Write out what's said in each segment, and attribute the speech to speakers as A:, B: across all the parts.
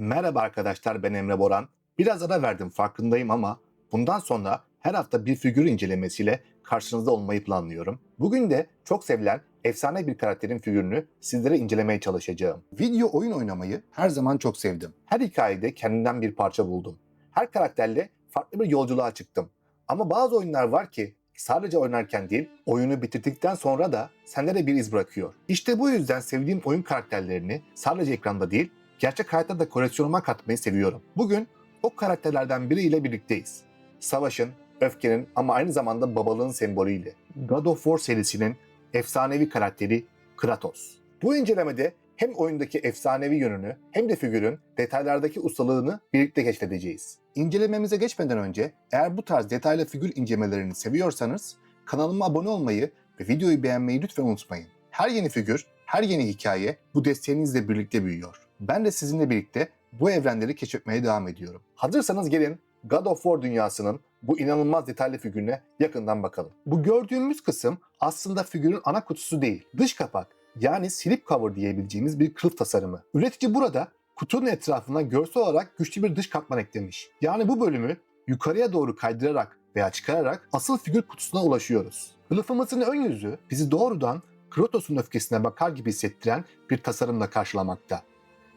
A: Merhaba arkadaşlar ben Emre Boran. Biraz ara verdim farkındayım ama bundan sonra her hafta bir figür incelemesiyle karşınızda olmayı planlıyorum. Bugün de çok sevilen efsane bir karakterin figürünü sizlere incelemeye çalışacağım. Video oyun oynamayı her zaman çok sevdim. Her hikayede kendimden bir parça buldum. Her karakterle farklı bir yolculuğa çıktım. Ama bazı oyunlar var ki sadece oynarken değil, oyunu bitirdikten sonra da sende de bir iz bırakıyor. İşte bu yüzden sevdiğim oyun karakterlerini sadece ekranda değil, gerçek hayatta da koleksiyonuma katmayı seviyorum. Bugün o karakterlerden biriyle birlikteyiz. Savaşın, öfkenin ama aynı zamanda babalığın sembolüyle. God of War serisinin efsanevi karakteri Kratos. Bu incelemede hem oyundaki efsanevi yönünü hem de figürün detaylardaki ustalığını birlikte keşfedeceğiz. İncelememize geçmeden önce eğer bu tarz detaylı figür incelemelerini seviyorsanız kanalıma abone olmayı ve videoyu beğenmeyi lütfen unutmayın. Her yeni figür, her yeni hikaye bu desteğinizle birlikte büyüyor. Ben de sizinle birlikte bu evrenleri keşfetmeye devam ediyorum. Hazırsanız gelin God of War dünyasının bu inanılmaz detaylı figürüne yakından bakalım. Bu gördüğümüz kısım aslında figürün ana kutusu değil, dış kapak yani slip cover diyebileceğimiz bir kılıf tasarımı. Üretici burada kutunun etrafına görsel olarak güçlü bir dış katman eklemiş. Yani bu bölümü yukarıya doğru kaydırarak veya çıkararak asıl figür kutusuna ulaşıyoruz. Kılıfımızın ön yüzü bizi doğrudan Kratos'un öfkesine bakar gibi hissettiren bir tasarımla karşılamakta.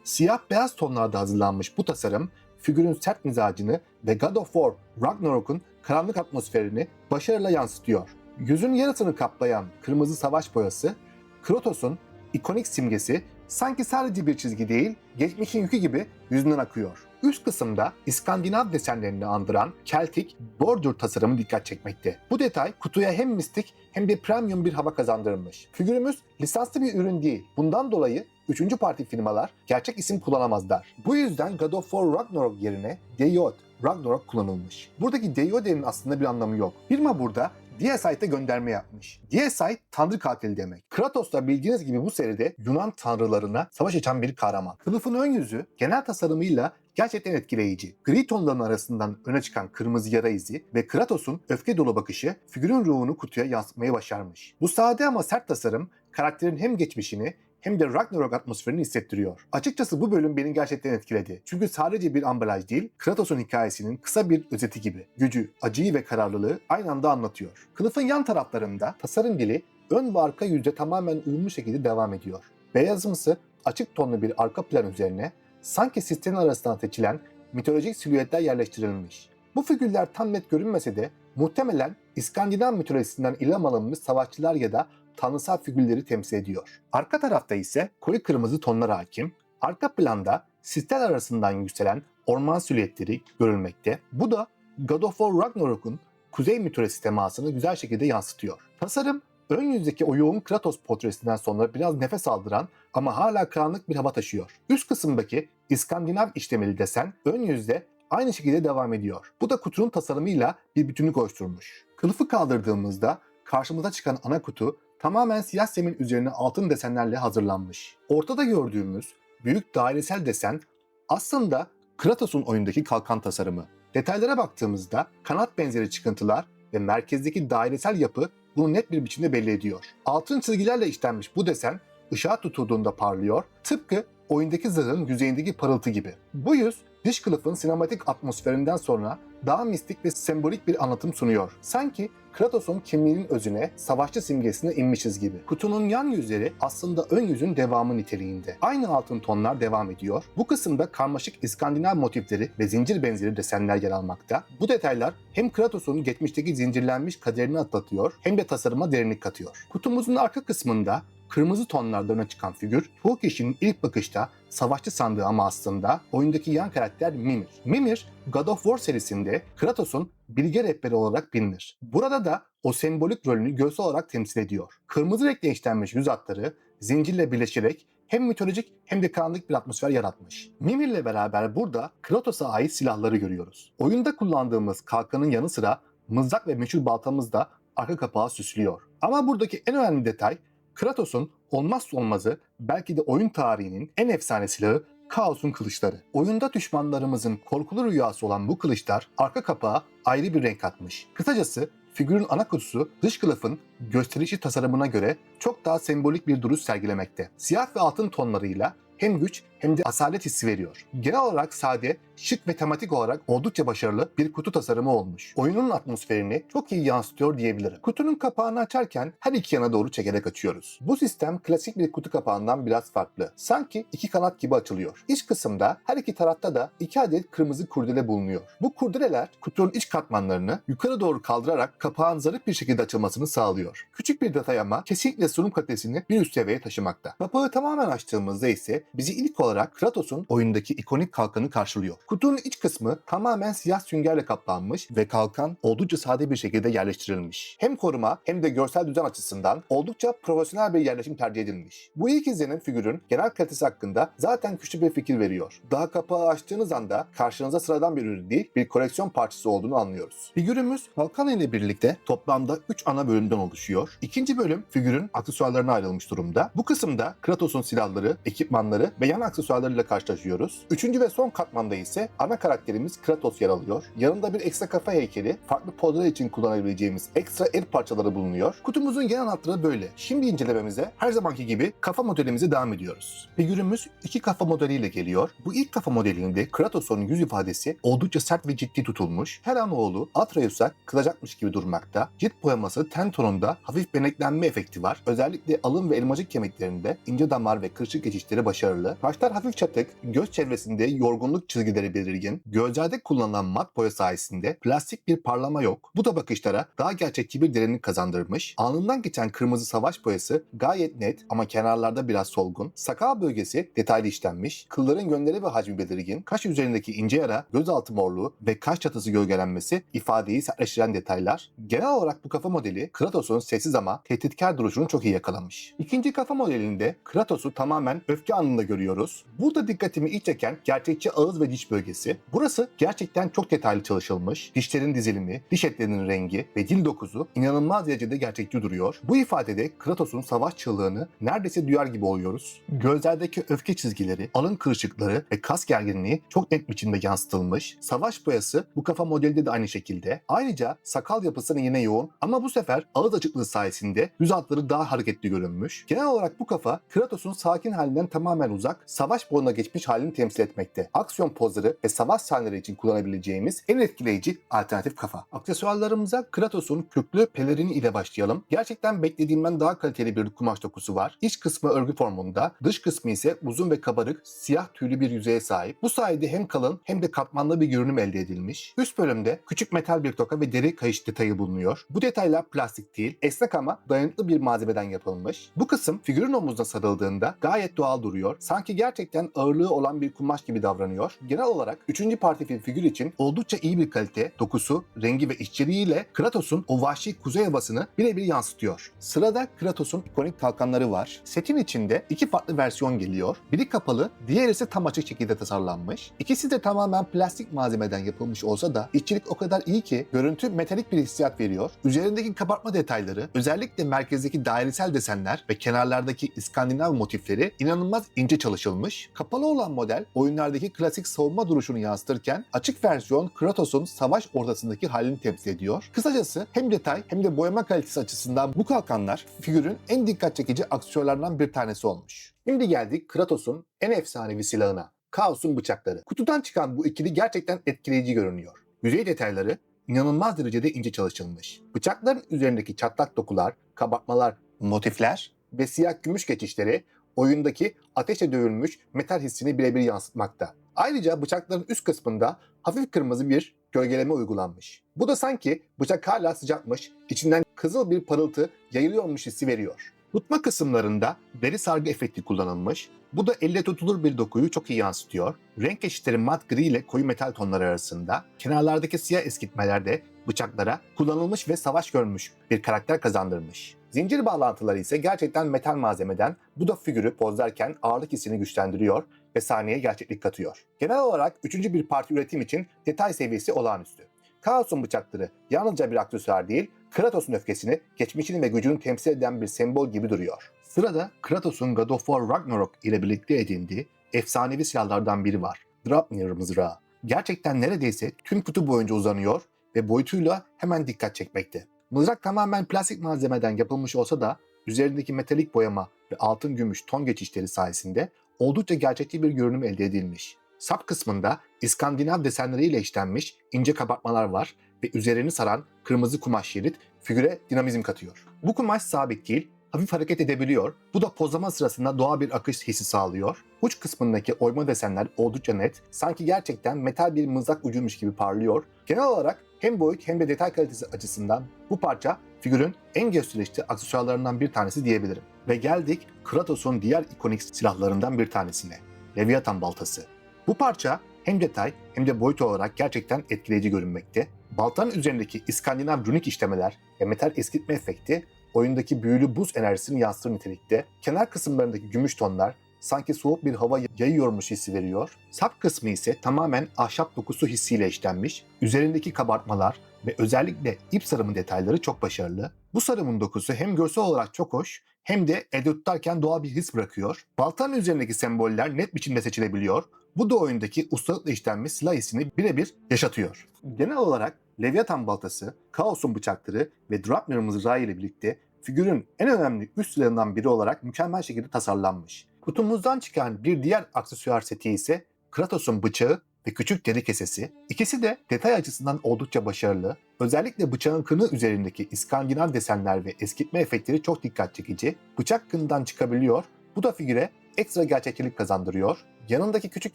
A: Siyah beyaz tonlarda hazırlanmış bu tasarım figürün sert mizacını ve God of War Ragnarok'un karanlık atmosferini başarıyla yansıtıyor. Yüzün yarısını kaplayan kırmızı savaş boyası, Kratos'un ikonik simgesi sanki sadece bir çizgi değil, geçmişin yükü gibi yüzünden akıyor. Üst kısımda İskandinav desenlerini andıran Celtic border tasarımı dikkat çekmekte. Bu detay kutuya hem mistik hem de premium bir hava kazandırmış. Figürümüz lisanslı bir ürün değil. Bundan dolayı üçüncü parti firmalar gerçek isim kullanamazlar. Bu yüzden God of War Ragnarok yerine Deyod Ragnarok kullanılmış. Buradaki Deyode'nin aslında bir anlamı yok. Firma burada Deicide gönderme yapmış. Deicide tanrı katili demek. Kratos da bildiğiniz gibi bu seride Yunan tanrılarına savaş açan bir kahraman. Kılıfın ön yüzü genel tasarımıyla gerçekten etkileyici. Gri tonların arasından öne çıkan kırmızı yara izi ve Kratos'un öfke dolu bakışı figürün ruhunu kutuya yansıtmayı başarmış. Bu sade ama sert tasarım karakterin hem geçmişini hem de Ragnarok atmosferini hissettiriyor. Açıkçası bu bölüm beni gerçekten etkiledi. Çünkü sadece bir ambalaj değil, Kratos'un hikayesinin kısa bir özeti gibi. Gücü, acıyı ve kararlılığı aynı anda anlatıyor. Kılıfın yan taraflarında tasarım dili ön ve arka yüzde tamamen uyumlu şekilde devam ediyor. Beyazımsı, açık tonlu bir arka plan üzerine sanki sistemin arasından seçilen mitolojik silüetler yerleştirilmiş. Bu figürler tam net görünmese de muhtemelen İskandinav mitolojisinden ilham alınmış savaşçılar ya da tanrısal figürleri temsil ediyor. Arka tarafta ise koyu kırmızı tonlar hakim. Arka planda sistem arasından yükselen orman silüetleri görülmekte. Bu da God of War Ragnarok'un kuzey mitolojisi temasını güzel şekilde yansıtıyor. Tasarım ön yüzdeki o yoğun Kratos portresinden sonra biraz nefes aldıran ama hala karanlık bir hava taşıyor. Üst kısımdaki İskandinav işlemeli desen ön yüzde aynı şekilde devam ediyor. Bu da kutunun tasarımıyla bir bütünlük oluşturmuş. Kılıfı kaldırdığımızda karşımıza çıkan ana kutu tamamen siyah zemin üzerine altın desenlerle hazırlanmış. Ortada gördüğümüz büyük dairesel desen aslında Kratos'un oyundaki kalkan tasarımı. Detaylara baktığımızda kanat benzeri çıkıntılar ve merkezdeki dairesel yapı bunu net bir biçimde belli ediyor. Altın çizgilerle işlenmiş bu desen ışığa tutulduğunda parlıyor, tıpkı oyundaki zırhın yüzeyindeki parıltı gibi. Bu yüz dış kılıfın sinematik atmosferinden sonra daha mistik ve sembolik bir anlatım sunuyor. Sanki Kratos'un kimliğinin özüne, savaşçı simgesine inmişiz gibi. Kutunun yan yüzleri aslında ön yüzün devamı niteliğinde. Aynı altın tonlar devam ediyor. Bu kısımda karmaşık İskandinav motifleri ve zincir benzeri desenler yer almakta. Bu detaylar hem Kratos'un geçmişteki zincirlenmiş kaderini atlatıyor hem de tasarıma derinlik katıyor. Kutumuzun arka kısmında kırmızı tonlardan öne çıkan figür çoğu kişinin ilk bakışta savaşçı sandığı ama aslında oyundaki yan karakter Mimir. Mimir, God of War serisinde Kratos'un bilge rehberi olarak bilinir. Burada da o sembolik rolünü görsel olarak temsil ediyor. Kırmızı renkle işlenmiş yüz hatları zincirle birleşerek hem mitolojik hem de karanlık bir atmosfer yaratmış. Mimir'le beraber burada Kratos'a ait silahları görüyoruz. Oyunda kullandığımız kalkanın yanı sıra mızrak ve meşhur baltamız da arka kapağı süslüyor. Ama buradaki en önemli detay Kratos'un olmazsa olmazı belki de oyun tarihinin en efsane silahı Kaos'un kılıçları. Oyunda düşmanlarımızın korkulu rüyası olan bu kılıçlar arka kapağa ayrı bir renk atmış. Kısacası figürün ana kutusu dış kılıfın gösterişi tasarımına göre çok daha sembolik bir duruş sergilemekte. Siyah ve altın tonlarıyla hem güç hem de asalet hissi veriyor. Genel olarak sade, şık ve tematik olarak oldukça başarılı bir kutu tasarımı olmuş. Oyunun atmosferini çok iyi yansıtıyor diyebilirim. Kutunun kapağını açarken her iki yana doğru çekerek açıyoruz. Bu sistem klasik bir kutu kapağından biraz farklı. Sanki iki kanat gibi açılıyor. İç kısımda her iki tarafta da iki adet kırmızı kurdele bulunuyor. Bu kurdeleler kutunun iç katmanlarını yukarı doğru kaldırarak kapağın zarif bir şekilde açılmasını sağlıyor. Küçük bir detay ama kesinlikle sunum kalitesini bir üst seviyeye taşımakta. Kapağı tamamen açtığımızda ise bizi ilk olarak Kratos'un oyundaki ikonik kalkanı karşılıyor. Kutunun iç kısmı tamamen siyah süngerle kaplanmış ve kalkan oldukça sade bir şekilde yerleştirilmiş. Hem koruma hem de görsel düzen açısından oldukça profesyonel bir yerleşim tercih edilmiş. Bu ilk izlenim figürün genel kalitesi hakkında zaten güçlü bir fikir veriyor. Daha kapağı açtığınız anda karşınıza sıradan bir ürün değil bir koleksiyon parçası olduğunu anlıyoruz. Figürümüz kalkan ile birlikte toplamda 3 ana bölümden oluşuyor. İkinci bölüm figürün aksesuarlarına ayrılmış durumda. Bu kısımda Kratos'un silahları, ekipmanları ve yan aksesuarlarıyla karşılaşıyoruz. Üçüncü ve son katmanda ise ana karakterimiz Kratos yer alıyor. Yanında bir ekstra kafa heykeli, farklı pozlar için kullanabileceğimiz ekstra el parçaları bulunuyor. Kutumuzun genel hatları böyle. Şimdi incelememize her zamanki gibi kafa modelimize devam ediyoruz. Figürümüz iki kafa modeliyle geliyor. Bu ilk kafa modelinde Kratos'un yüz ifadesi oldukça sert ve ciddi tutulmuş. Her an oğlu Atreus'a kızacakmış gibi durmakta. Cilt boyaması ten tonunda hafif beneklenme efekti var. Özellikle alın ve elmacık kemiklerinde ince damar ve kırışık geçişleri başarılı. Kaşlar hafif çatık, göz çevresinde yorgunluk çizgileri belirgin. Gözlerde kullanılan mat boya sayesinde plastik bir parlama yok. Bu da bakışlara daha gerçekçi bir derinlik kazandırmış. Alnından geçen kırmızı savaş boyası gayet net ama kenarlarda biraz solgun. Sakal bölgesi detaylı işlenmiş. Kılların yönleri ve hacmi belirgin. Kaş üzerindeki ince yara, gözaltı morluğu ve kaş çatısı gölgelenmesi ifadeyi sertleştiren detaylar. Genel olarak bu kafa modeli Kratos'un sessiz ama tehditkar duruşunu çok iyi yakalamış. İkinci kafa modelinde Kratos'u tamamen öfke anında görüyoruz. Burada dikkatimi ilk çeken gerçekçi ağız ve diş bölgesi. Burası gerçekten çok detaylı çalışılmış. Dişlerin dizilimi, diş etlerinin rengi ve dil dokuzu inanılmaz derecede gerçekçi duruyor. Bu ifadede Kratos'un savaş çığlığını neredeyse duyar gibi oluyoruz. Gözlerdeki öfke çizgileri, alın kırışıkları ve kas gerginliği çok net biçimde yansıtılmış. Savaş boyası bu kafa modelde de aynı şekilde. Ayrıca sakal yapısının yine yoğun ama bu sefer ağız açıklığı sayesinde yüz altları daha hareketli görünmüş. Genel olarak bu kafa Kratos'un sakin halinden tamamen uzak, savaş boyuna geçmiş halini temsil etmekte. Aksiyon pozları ve savaş sahneleri için kullanabileceğimiz en etkileyici alternatif kafa. Aksesuarlarımıza Kratos'un kürklü pelerini ile başlayalım. Gerçekten beklediğimden daha kaliteli bir kumaş dokusu var. İç kısmı örgü formunda, dış kısmı ise uzun ve kabarık, siyah tüylü bir yüzeye sahip. Bu sayede hem kalın hem de katmanlı bir görünüm elde edilmiş. Üst bölümde küçük metal bir toka ve deri kayış detayı bulunuyor. Bu detaylar plastik değil, esnek ama dayanıklı bir malzemeden yapılmış. Bu kısım figürün omuzuna sarıldığında gayet doğal duruyor. Sanki gerçekten ağırlığı olan bir kumaş gibi davranıyor. Genel olarak 3. parti figür için oldukça iyi bir kalite, dokusu, rengi ve işçiliğiyle Kratos'un o vahşi kuzey havasını birebir yansıtıyor. Sırada Kratos'un ikonik kalkanları var. Setin içinde iki farklı versiyon geliyor. Biri kapalı, diğeri ise tam açık şekilde tasarlanmış. İkisi de tamamen plastik malzemeden yapılmış olsa da işçilik o kadar iyi ki görüntü metalik bir hissiyat veriyor. Üzerindeki kabartma detayları, özellikle merkezdeki dairesel desenler ve kenarlardaki İskandinav motifleri inanılmaz ince çalışılmış. Kapalı olan model oyunlardaki klasik savunma duruşunu yansıtırken açık versiyon Kratos'un savaş ortasındaki halini temsil ediyor. Kısacası hem detay hem de boyama kalitesi açısından bu kalkanlar figürün en dikkat çekici aksiyonlarından bir tanesi olmuş. Şimdi geldik Kratos'un en efsanevi silahına. Kaos'un bıçakları. Kutudan çıkan bu ikili gerçekten etkileyici görünüyor. Yüzey detayları inanılmaz derecede ince çalışılmış. Bıçakların üzerindeki çatlak dokular, kabartmalar, motifler ve siyah gümüş geçişleri oyundaki ateşe dövülmüş metal hissini birebir yansıtmakta. Ayrıca bıçakların üst kısmında hafif kırmızı bir gölgeleme uygulanmış. Bu da sanki bıçak hala sıcakmış, içinden kızıl bir parıltı yayılıyormuş hissi veriyor. Tutma kısımlarında deri sargı efekti kullanılmış. Bu da elle tutulur bir dokuyu çok iyi yansıtıyor. Renk geçişleri mat gri ile koyu metal tonları arasında. Kenarlardaki siyah eskitmeler de bıçaklara kullanılmış ve savaş görmüş bir karakter kazandırmış. Zincir bağlantıları ise gerçekten metal malzemeden bu da figürü pozlarken ağırlık hissini güçlendiriyor ve sahneye gerçeklik katıyor. Genel olarak üçüncü bir parti üretim için detay seviyesi olağanüstü. Kaos'un bıçakları yalnızca bir aksesuar değil, Kratos'un öfkesini, geçmişini ve gücünü temsil eden bir sembol gibi duruyor. Sırada Kratos'un God of War Ragnarok ile birlikte edindiği efsanevi silahlardan biri var. Draupnir mızrağı. Gerçekten neredeyse tüm kutu boyunca uzanıyor ve boyutuyla hemen dikkat çekmekte. Mızrak tamamen plastik malzemeden yapılmış olsa da üzerindeki metalik boyama ve altın gümüş ton geçişleri sayesinde oldukça gerçekçi bir görünüm elde edilmiş. Sap kısmında İskandinav desenleriyle işlenmiş ince kabartmalar var ve üzerini saran kırmızı kumaş şerit figüre dinamizm katıyor. Bu kumaş sabit değil, hafif hareket edebiliyor. Bu da pozlama sırasında doğal bir akış hissi sağlıyor. Uç kısmındaki oyma desenler oldukça net, sanki gerçekten metal bir mızrak ucuymuş gibi parlıyor. Genel olarak hem boyut hem de detay kalitesi açısından bu parça figürün en gösterişli aksesuarlarından bir tanesi diyebilirim. Ve geldik Kratos'un diğer ikonik silahlarından bir tanesine. Leviathan baltası. Bu parça hem detay hem de boyut olarak gerçekten etkileyici görünmekte. Baltanın üzerindeki İskandinav runik işlemeler ve metal eskitme efekti oyundaki büyülü buz enerjisini yansıtır nitelikte. Kenar kısımlarındaki gümüş tonlar sanki soğuk bir hava yayıyormuş hissi veriyor. Sap kısmı ise tamamen ahşap dokusu hissiyle işlenmiş. Üzerindeki kabartmalar ve özellikle ip sarımı detayları çok başarılı. Bu sarımın dokusu hem görsel olarak çok hoş hem de elde doğal bir his bırakıyor. Baltanın üzerindeki semboller net biçimde seçilebiliyor. Bu da oyundaki ustalıkla işlenmiş silah hissini birebir yaşatıyor. Genel olarak Leviathan baltası, Kaos'un bıçakları ve Draupnir mızrağı ile birlikte figürün en önemli üst silahından biri olarak mükemmel şekilde tasarlanmış. Kutumuzdan çıkan bir diğer aksesuar seti ise Kratos'un bıçağı ve küçük deri kesesi. İkisi de detay açısından oldukça başarılı. Özellikle bıçağın kını üzerindeki İskandinav desenler ve eskitme efektleri çok dikkat çekici. Bıçak kından çıkabiliyor. Bu da figüre ekstra gerçekçilik kazandırıyor. Yanındaki küçük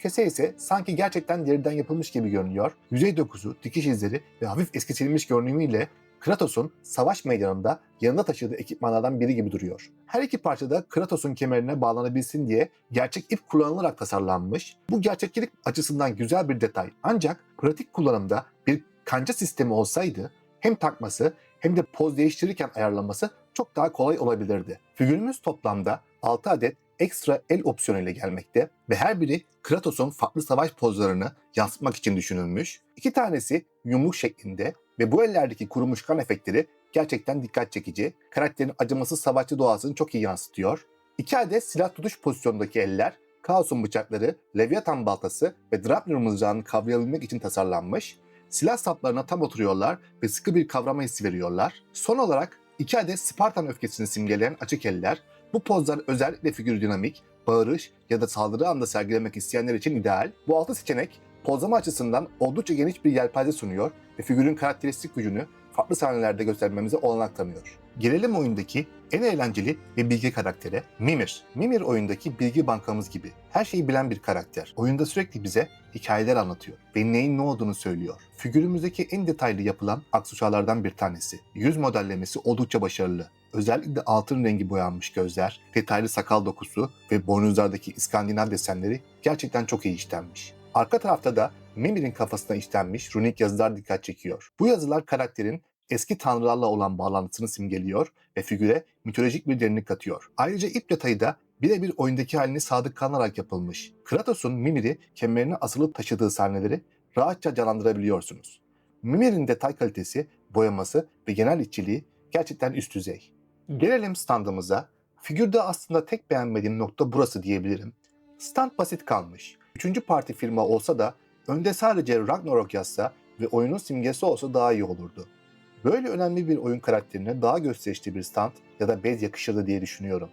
A: kese ise sanki gerçekten deriden yapılmış gibi görünüyor. Yüzey dokusu, dikiş izleri ve hafif eskitilmiş görünümüyle Kratos'un savaş meydanında yanında taşıdığı ekipmanlardan biri gibi duruyor. Her iki parça da Kratos'un kemerine bağlanabilsin diye gerçek ip kullanılarak tasarlanmış. Bu gerçekçilik açısından güzel bir detay. Ancak pratik kullanımda bir kanca sistemi olsaydı hem takması hem de poz değiştirirken ayarlaması çok daha kolay olabilirdi. Figürümüz toplamda 6 adet ekstra el opsiyonuyla gelmekte ve her biri Kratos'un farklı savaş pozlarını yansıtmak için düşünülmüş. İki tanesi yumruk şeklinde ve bu ellerdeki kurumuş kan efektleri gerçekten dikkat çekici. Karakterin acımasız savaşçı doğasını çok iyi yansıtıyor. İki adet silah tutuş pozisyondaki eller, Kaos'un bıçakları, Leviathan baltası ve Draupnir mızrağını kavrayabilmek için tasarlanmış. Silah saplarına tam oturuyorlar ve sıkı bir kavrama hissi veriyorlar. Son olarak iki adet Spartan öfkesini simgeleyen açık eller, bu pozlar özellikle figür dinamik, bağırış ya da saldırı anda sergilemek isteyenler için ideal. Bu altı seçenek pozlama açısından oldukça geniş bir yelpaze sunuyor ve figürün karakteristik gücünü farklı sahnelerde göstermemize olanak tanıyor. Gelelim oyundaki en eğlenceli ve bilgi karaktere Mimir. Mimir oyundaki bilgi bankamız gibi. Her şeyi bilen bir karakter. Oyunda sürekli bize hikayeler anlatıyor ve neyin ne olduğunu söylüyor. Figürümüzdeki en detaylı yapılan aksesuarlardan bir tanesi. Yüz modellemesi oldukça başarılı. Özellikle altın rengi boyanmış gözler, detaylı sakal dokusu ve boynuzlardaki İskandinav desenleri gerçekten çok iyi işlenmiş. Arka tarafta da Mimir'in kafasına işlenmiş runik yazılar dikkat çekiyor. Bu yazılar karakterin eski tanrılarla olan bağlantısını simgeliyor ve figüre mitolojik bir derinlik katıyor. Ayrıca ip detayı da birebir oyundaki haline sadık kalarak yapılmış. Kratos'un Mimir'i kemerine asılı taşıdığı sahneleri rahatça canlandırabiliyorsunuz. Mimir'in detay kalitesi, boyaması ve genel işçiliği gerçekten üst düzey. Gelelim standımıza. Figürde aslında tek beğenmediğim nokta burası diyebilirim. Stand basit kalmış. Üçüncü parti firma olsa da önde sadece Ragnarok yazsa ve oyunun simgesi olsa daha iyi olurdu. Böyle önemli bir oyun karakterine daha gösterişli bir stand ya da bez yakışırdı diye düşünüyorum.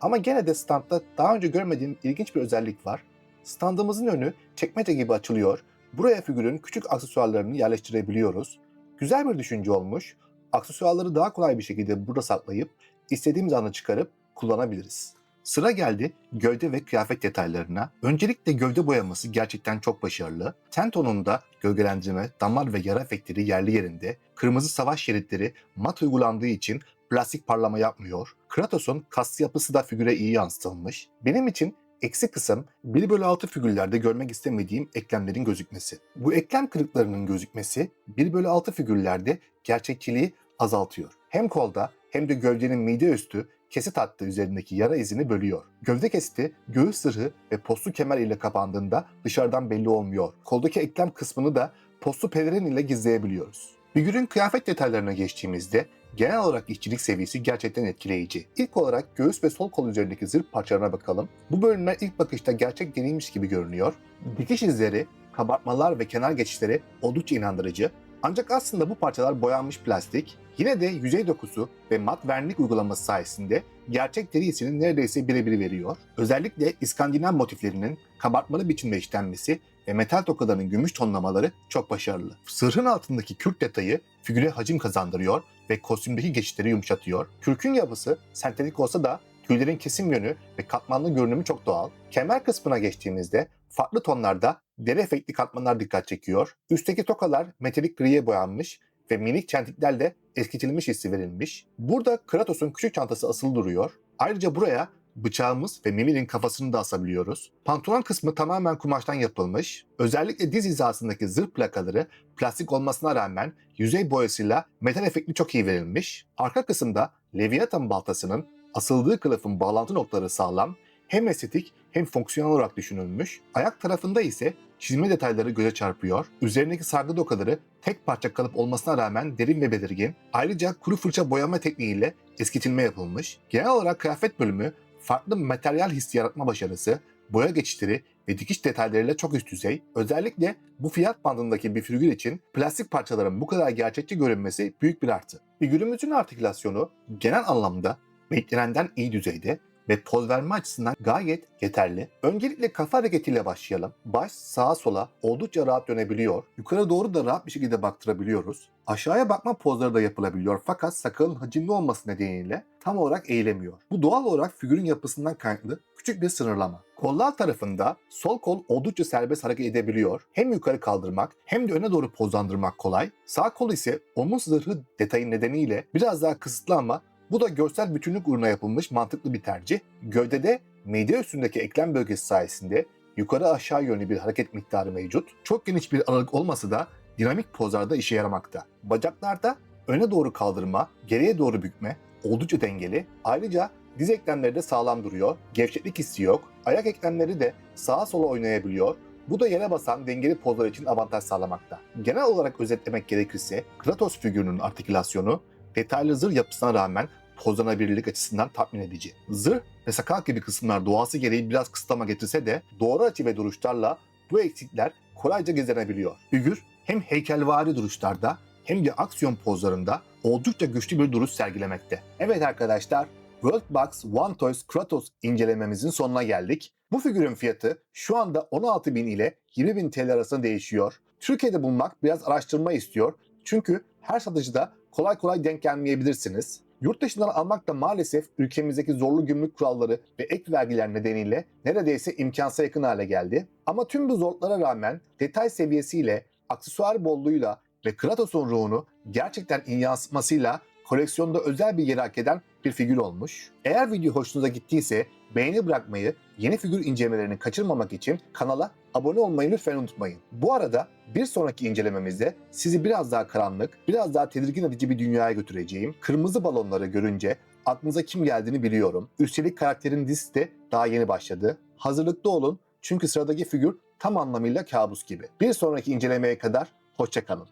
A: Ama gene de standta daha önce görmediğim ilginç bir özellik var. Standımızın önü çekmece gibi açılıyor. Buraya figürün küçük aksesuarlarını yerleştirebiliyoruz. Güzel bir düşünce olmuş. Aksesuarları daha kolay bir şekilde burada saklayıp istediğimiz anda çıkarıp kullanabiliriz. Sıra geldi gövde ve kıyafet detaylarına. Öncelikle gövde boyaması gerçekten çok başarılı. Ten tonunda gölgelendirme, damar ve yara efektleri yerli yerinde. Kırmızı savaş şeritleri mat uygulandığı için plastik parlama yapmıyor. Kratos'un kaslı yapısı da figüre iyi yansıtılmış. Benim için eksik kısım 1 bölü 6 figürlerde görmek istemediğim eklemlerin gözükmesi. Bu eklem kırıklarının gözükmesi 1 bölü 6 figürlerde gerçekçiliği azaltıyor. Hem kolda hem de gövdenin mide üstü kesit hattı üzerindeki yara izini bölüyor. Gövde kesiti göğüs sırrı ve postu kemer ile kapandığında dışarıdan belli olmuyor. Koldaki eklem kısmını da postu pelerin ile gizleyebiliyoruz. Figürün kıyafet detaylarına geçtiğimizde genel olarak işçilik seviyesi gerçekten etkileyici. İlk olarak göğüs ve sol kol üzerindeki zırh parçalarına bakalım. Bu bölümler ilk bakışta gerçek deneymiş gibi görünüyor. Dikiş izleri, kabartmalar ve kenar geçişleri oldukça inandırıcı. Ancak aslında bu parçalar boyanmış plastik. Yine de yüzey dokusu ve mat vernik uygulaması sayesinde gerçek deri hissini neredeyse birebir veriyor. Özellikle İskandinav motiflerinin kabartmalı biçimde işlenmesi ve metal tokaların gümüş tonlamaları çok başarılı. Sırhın altındaki kürk detayı figüre hacim kazandırıyor ve kostümdeki geçişleri yumuşatıyor. Kürkün yapısı sentetik olsa da tüylerin kesim yönü ve katmanlı görünümü çok doğal. Kemer kısmına geçtiğimizde farklı tonlarda deri efektli katmanlar dikkat çekiyor. Üstteki tokalar metalik griye boyanmış ve minik çentiklerle eskitilmiş hissi verilmiş. Burada Kratos'un küçük çantası asılı duruyor. Ayrıca buraya bıçağımız ve Mimir'in kafasını da asabiliyoruz. Pantolon kısmı tamamen kumaştan yapılmış. Özellikle diz hizasındaki zırh plakaları plastik olmasına rağmen yüzey boyasıyla metal efekti çok iyi verilmiş. Arka kısımda Leviathan baltasının asıldığı kılıfın bağlantı noktaları sağlam, hem estetik hem fonksiyonel olarak düşünülmüş. Ayak tarafında ise çizme detayları göze çarpıyor. Üzerindeki sargı dokaları tek parça kalıp olmasına rağmen derin ve belirgin. Ayrıca kuru fırça boyama tekniğiyle eskitilme yapılmış. Genel olarak kıyafet bölümü farklı materyal hissi yaratma başarısı, boya geçişleri ve dikiş detaylarıyla çok üst düzey. Özellikle bu fiyat bandındaki bir figür için plastik parçaların bu kadar gerçekçi görünmesi büyük bir artı. Figürümüzün artikülasyonu genel anlamda beklenenden iyi düzeyde ve poz verme açısından gayet yeterli. Öncelikle kafa hareketiyle başlayalım. Baş sağa sola oldukça rahat dönebiliyor. Yukarı doğru da rahat bir şekilde baktırabiliyoruz. Aşağıya bakma pozları da yapılabiliyor fakat sakalın hacimli olması nedeniyle tam olarak eğilemiyor. Bu doğal olarak figürün yapısından kaynaklı küçük bir sınırlama. Kollar tarafında sol kol oldukça serbest hareket edebiliyor. Hem yukarı kaldırmak hem de öne doğru pozlandırmak kolay. Sağ kol ise omuz zırhı detayı nedeniyle biraz daha kısıtlı ama bu da görsel bütünlük uğruna yapılmış mantıklı bir tercih. Gövdede mide üstündeki eklem bölgesi sayesinde yukarı aşağı yönlü bir hareket miktarı mevcut. Çok geniş bir aralık olmasa da dinamik pozlarda işe yaramakta. Bacaklarda öne doğru kaldırma, geriye doğru bükme oldukça dengeli. Ayrıca diz eklemleri de sağlam duruyor. Gevşeklik hissi yok. Ayak eklemleri de sağa sola oynayabiliyor. Bu da yere basan dengeli pozlar için avantaj sağlamakta. Genel olarak özetlemek gerekirse Kratos figürünün artikülasyonu detaylı zırh yapısına rağmen pozlanabilirlik açısından tatmin edici. Zırh ve sakal gibi kısımlar doğası gereği biraz kısıtlama getirse de doğru açı ve duruşlarla bu eksikler kolayca gizlenebiliyor. Figür hem heykelvari duruşlarda hem de aksiyon pozlarında oldukça güçlü bir duruş sergilemekte. Evet arkadaşlar, Worldbox One Toys Kratos incelememizin sonuna geldik. Bu figürün fiyatı şu anda 16.000 ile 20.000 TL arasında değişiyor. Türkiye'de bulmak biraz araştırma istiyor. Çünkü her satıcıda kolay kolay denk gelmeyebilirsiniz. Yurt dışından almak da maalesef ülkemizdeki zorlu gümrük kuralları ve ek vergiler nedeniyle neredeyse imkansa yakın hale geldi. Ama tüm bu zorluklara rağmen detay seviyesiyle, aksesuar bolluğuyla ve Kratos'un ruhunu gerçekten iyi yansıtmasıyla koleksiyonda özel bir yer hak eden bir figür olmuş. Eğer video hoşunuza gittiyse beğeni bırakmayı, yeni figür incelemelerini kaçırmamak için kanala abone olmayı lütfen unutmayın. Bu arada bir sonraki incelememizde sizi biraz daha karanlık, biraz daha tedirgin edici bir dünyaya götüreceğim. Kırmızı balonları görünce aklınıza kim geldiğini biliyorum. Üstelik karakterin dizisi de daha yeni başladı. Hazırlıklı olun çünkü sıradaki figür tam anlamıyla kabus gibi. Bir sonraki incelemeye kadar hoşçakalın.